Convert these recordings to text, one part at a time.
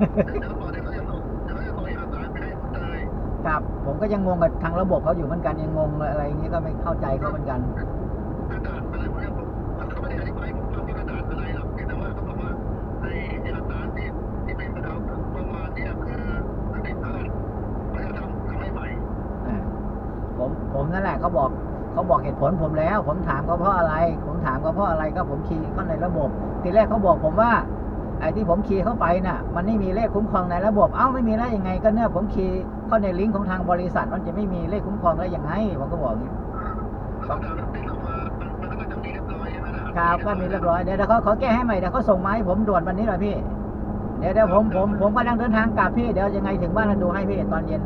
คุณเตยครับ ผมก็ยังงงกับทางระบบเขาอยู่เหมือนกันยังงงอะไรอย่างนี้ก็ไม่เข้าใจเขาเหมือนกันกระดาษอะไรพวกเนี้ยผมมันก็ไม่ได้อธิบายให้ผมฟังว่ากระดาษอะไรหรอกเพียงแต่ว่าเขาบอกว่าไอ้เอกสารที่ที่เป็นกระดาษประมาณเนี้ยคือมันผิดพลาดเขาจะทำทำให้ใหม่อ่าผมผมนั่นแหละเขาบอกเขาบอกเหตุผลผมแล้ว ผมถามเขาเพราะอะไร ผมถามเขาเพราะอะไรก็ผมคีย์เข้าในระบบ ทีแรกเขาบอกผมว่า ไอ้ที่ผมคีย์เข้าไปน่ะ มันไม่มีเลขคุ้มครองในระบบ เอ้าไม่มีได้ยังไง ก็เนี่ยผมคีย์เข้าในลิงก์ของทางบริษัท มันจะไม่มีเลขคุ้มครองได้ยังไงผมก็บอกอย่างนี้แล้วกระดาษมันเป็นออกมามันมันก็จะมีเรียบร้อยใช่ไหมล่ะครับก็มีเรียบร้อยเดี๋ยวเดี๋ยวเขาเขาแก้ให้ใหม่เดี๋ยวเขาส่งมาให้ผมด่วนวันนี้หน่อยพี่ เดี๋ยวเดี๋ยวผมผมผมกำลังเดินทางกลับพี่เดี๋ยวยังไงถึงบ้านแล้วดูให้พี่ตอนเย็น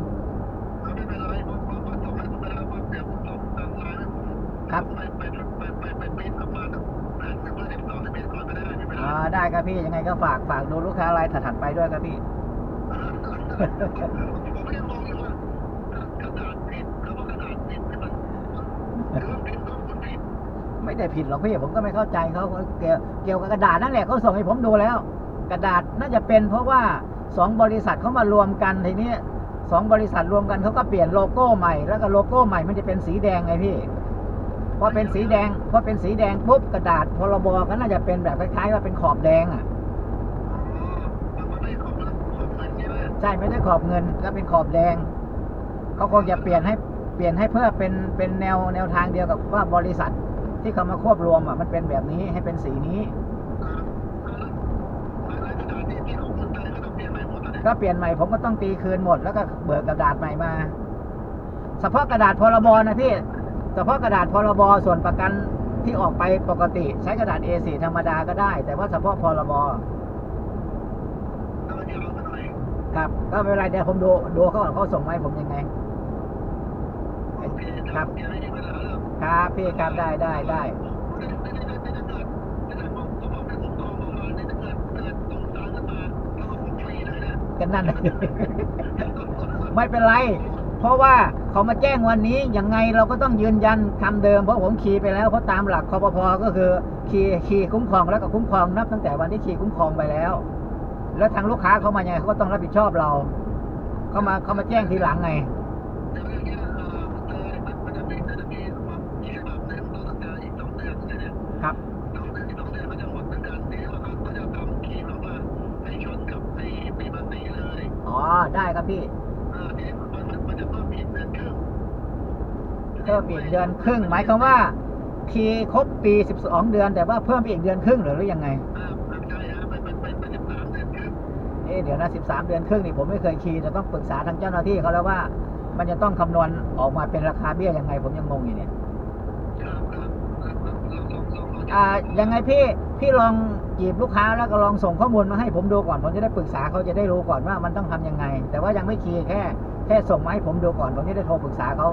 ได้ครับพี่ยังไงก็ฝากฝากดูลูกค้ารายถัดๆไปด้วยครับพี่ ผมก็ยังงงอยู่ว่ากระดาษผิดแล้วว่ากระดาษผิดนี่มันคือมันผิดต้องคุณผิดไม่ได้ผิดหรอกพี่ผมก็ไม่เข้าใจเขาเกี่ยวเกี่ยวกับกระดาษนั่นแหละเขาส่งให้ผมดูแล้ว กระดาษน่าจะเป็นเพราะว่าสองบริษัทเขามารวมกันทีนี้สองบริษัทรวมกันเขาก็เปลี่ยนโลโก้ใหม่แล้วก็โลโก้ใหม่มันจะเป็นสีแดงไงพี่ พอเป็นสีแดงพอเป็นสีแดงปุ๊บกระดาษพรบก็น่าจะเป็นแบบคล้ายๆว่าเป็นขอบแดงอะอ๋อมันไม่ได้ของมันของเงินใช่ไหมใช่ไม่ได้ขอบเงินก็เป็นขอบแดงเขาคงจะเปลี่ยนให้เปลี่ยนให้เพื่อเป็นเป็นแนวแนวทางเดียวกับว่าบริษัทที่เขามาควบรวมอะมันเป็นแบบนี้ให้เป็นสีนี้แล้วกระดาษที่ที่ของคุณเตยก็ต้องเปลี่ยนใหม่หมดแล้วเนี่ยก็เปลี่ยนใหม่ผมก็ต้องตีคืนหมดแล้วก็เบิกกระดาษใหม่มา เฉพาะกระดาษพรบนะพี่ เฉพาะกระดาษพรบส่วนประกันที่ออกไปปกติ ใช้กระดาษ A4 ธรรมดาก็ได้ แต่ว่าเฉพาะพรบแล้วมันยาวไปหน่อยครับก็ไม่เป็นไรเดี๋ยวผมดูดูเขาก่อนเขาส่งมาให้ผมยังไงโอเคครับเดี๋ยวให้เวลาแล้วครับพี่ครับได้ได้ได้ไม่ได้ไม่ได้ไม่ได้เกิดไม่ได้ผมเขาบอกเป็นผมกองประมาณนี้ถ้าเกิดเกิดส่งสารกันมาแล้วก็ผมฟรีเลยนะกันนั่นไม่เป็นไร เพราะว่าเขามาแจ้งวันนี้ยังไงเราก็ต้องยืนยันคำเดิมเพราะผมคีย์ไปแล้วเพราะตามหลักคอปพก็คือคีย์คีย์คุ้มครองแล้วก็คุ้มครองนับตั้งแต่วันที่คีย์คุ้มครองไปแล้ว แล้วทางลูกค้าเขามาไงเขาก็ต้องรับผิดชอบเราเขามาเขามาแจ้งทีหลังไงครับสองเดือนเนี่ยครับสองเดือนอีกสองเดือนมันจะหมดเหมือนกันทีนี้ว่าเขาเขาจะทำคีย์แบบว่าให้ชนกับไอ้ปีภาษีเลยอ๋อได้ครับพี่ เพิ่มอีกเดือนครึ่ปีเดือนครึ่ง หมายความว่าคีครบปี 12 เดือน แต่ว่าเพิ่มอีกเดือนครึ่งหรือหรือยังไงอ่าไม่ใช่ฮะมันมันมันมันจะสามเดือนครึ่งเอ๊ะเดี๋ยวนะ 13 เดือนครึ่งนี่ผมไม่เคยคีย์จะต้องปรึกษาทางเจ้าหน้าที่เขาแล้วว่า มันจะต้องคำนวณออกมาเป็นราคาเบี้ยยังไง ผมยังงงอยู่เนี่ยอ่ายังไงพี่พี่ลองจีบลูกค้าแล้วก็ลองส่งข้อมูลมาให้ผมดูก่อน ผมจะได้ปรึกษาเขาจะได้รู้ก่อนว่ามันต้องทำยังไง แต่ว่ายังไม่คีย์แค่ แค่ส่งมาให้ผมดูก่อนผมจะได้โทรปรึกษาเขา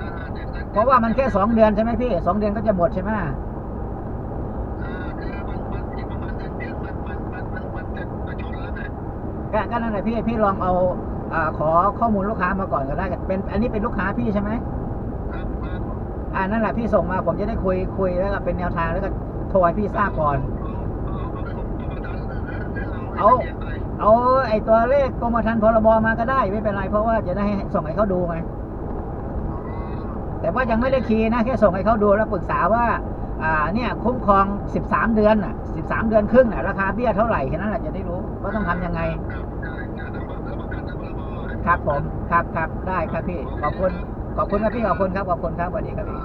อ่าเดือนนั้นเพราะว่ามันแค่สองเดือนใช่ไหมพี่สองเดือนก็จะหมดใช่ไหมอ่าคือมันมันอีกประมาณเดือนเดียวมันมันมันมันมันจะจะชนแล้วนะก็ก็นั่นแหละพี่พี่ลองเอาอ่าขอข้อมูลลูกค้ามาก่อนก็ได้เป็นอันนี้เป็นลูกค้าพี่ใช่ไหมครับครับอ่านั่นแหละพี่ส่งมาผมจะได้คุยคุยแล้วก็เป็นแนวทางแล้วก็โทรให้พี่ทราบก่อน เอาเอาเอาเอาเอาเอาเอาเอาไอตัวเลขกรมธรรม์พรบมาก็ได้ไม่เป็นไรเพราะว่าจะได้ให้ส่งให้เขาดูไงแต่ว่ายังไม่ได้คีย์นะ แค่ส่งให้เขาดูแล้วปรึกษาว่า อ่าเนี่ยคุ้มครอง 13 เดือนอะ 13 เดือนครึ่งอะราคาเบี้ยเท่าไหร่แค่นั้นแหละจะได้รู้ว่าต้องทำยังไง ครับผมครับครับได้ครับพี่ขอบคุณขอบคุณครับพี่ขอบคุณครับขอบคุณครับสวัสดีครับพี่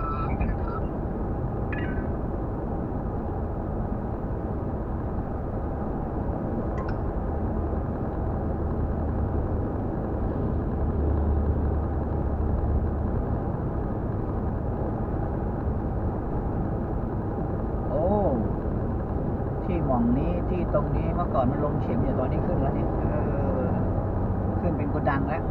โอ้ ที่องนี้ที่ตรงนี้เมื่อก่อนมันลงเข็มอยู่ตอนนี้ขึ้นแล้วเนี่ยเออขึ้นเป็นโกดังแล้ว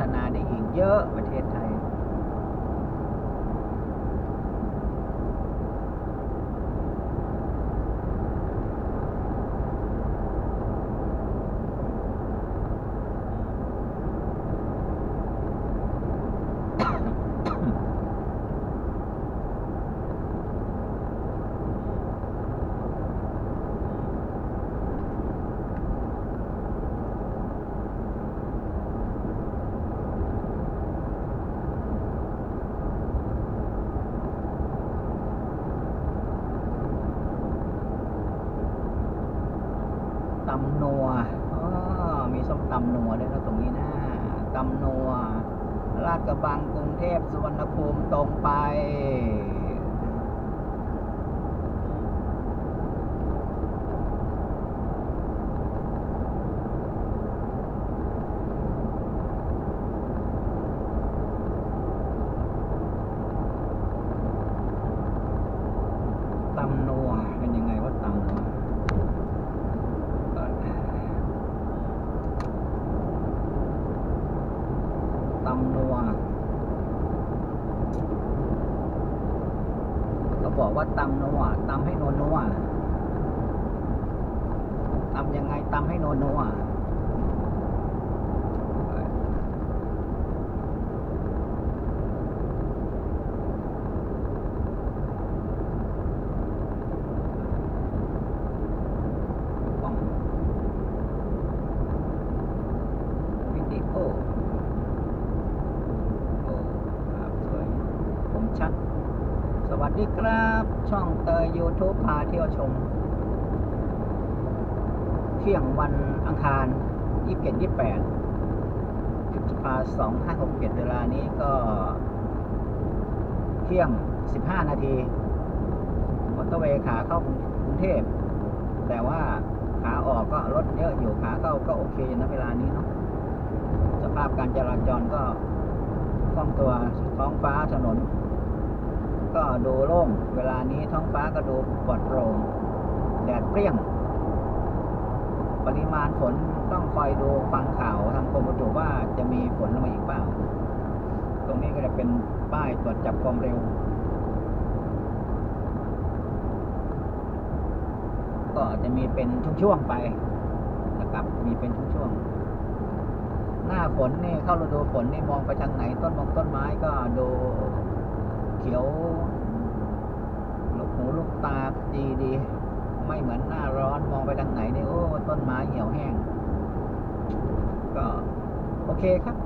ฒนาได้อีกเยอะประเทศไทยำนัวอ๋อมีส้มตำนัวด้วยนะตรงนี้นะตำนัวลาดกระบังกรุงเทพสุวรรณภูมิตรงไป ตำนัวเป็นยังไงว่าตำนัวเอ่อ ตำนัวเขาบอกว่าตำนัวตำให้นัวนัวตำยังไงตำให้นัวนัวเอ่อต้องวิดีโอโอ้ครับสวยผมชัด สวัสดีครับ ช่องเตย YouTube พาเที่ยวชม เที่ยงวันอังคาร 27 28พฤษภาคม2567 เวลานี้ก็ เที่ยง 15 นาทีมอเตอร์เวย์ขาเข้ากรุงเทพ แต่ว่าขาออกก็รถเยอะอยู่ขาเข้าก็โอเคนะเวลานี้เนาะสภาพการจราจรก็คล่องตัวท้องฟ้าถนน ก็ดูโล่ง เวลานี้ท้องฟ้าก็ดูปลอดโปร่ง แดดเปรี้ยง ปริมาณฝนต้องคอยดูฟังข่าวทางกรมอุตุว่าจะมีฝนลงมาอีกเปล่า ตรงนี้ก็จะเป็นป้ายตรวจจับความเร็ว ก็จะมีเป็นช่วงๆไปนะครับ มีเป็นช่วงๆ หน้าฝนนี่เข้าฤดูฝนนี่มองไปทางไหนต้นมงต้นไม้ก็ดู ขียวลูกหูลูกตาดีดี ไม่เหมือนหน้าร้อนมองไปทางไหนเนี่ยโอ้ต้นไม้เหี่ยวแห้ง ก็โอเคครับ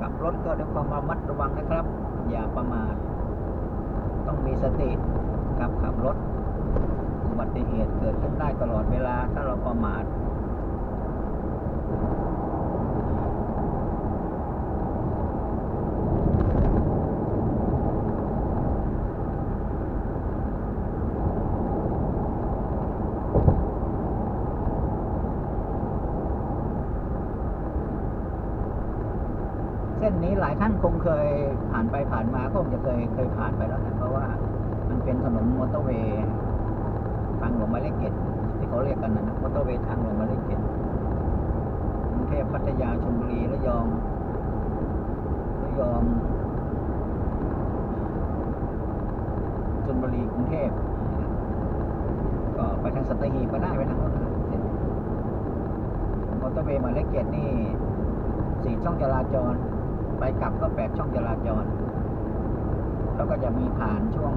ขับรถก็ด้วยความระมัดระวังนะครับ อย่าประมาทต้องมีสติกับขับรถอุบัติเหตุเกิดขึ้นได้ตลอดเวลาถ้าเราประมาท ส้นนี้หลายท่านคงเคยผ่านไปผ่านมาก็คงจะเคยเคยผ่านไปแล้วนะเพราะว่ามันเป็นถนนมอเตอร์เวย์ทางหลวงหมายเลขเจ็ดที่เขาเรียกกันนะมอเตอร์เวย์ทางหลวงหมายเลขเจ็ดกรุงเทพพัทยาชลบุรีระยองระยองชลบุรีกรุงเทพก็ไปทางสัตหีบก็ได้ไปทางนั้นมอเตอร์เวย์หมายเลขเจ็ดนี่สี่ช่องจราจร ไปกลับก็แปดช่องจราจร แล้วก็จะมีผ่านช่วง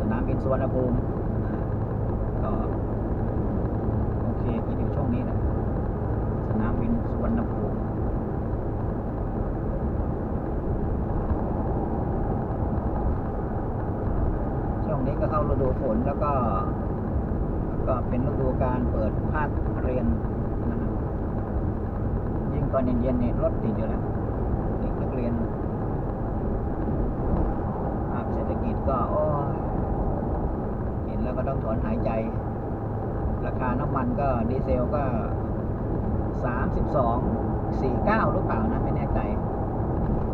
สนามบินสุวรรณภูมิก็โอเคก็อยู่ช่วงนี้นะสนามบินสุวรรณภูมิช่วงนี้ก็เข้าฤดูฝนแล้วก็ ก็เป็นฤดูการเปิดภาคเรียน ตอนเย็นๆเนี่ยรถติดอยู่แล้วเด็กนักเรียนภาพเศรษฐกิจก็โอ้ยเห็นแล้วก็ต้องถอนหายใจ ราคาน้ำมันก็ดีเซลก็สามสิบสองสี่เก้าหรือเปล่านะไม่แน่ใจ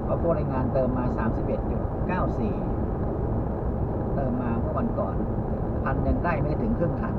เพราะพวกรายงานเติมมาสามสิบเอ็ดจุดเก้าสี่เติมมาเมื่อวันก่อนพันหนึ่งได้ไม่ถึงครึ่งถัง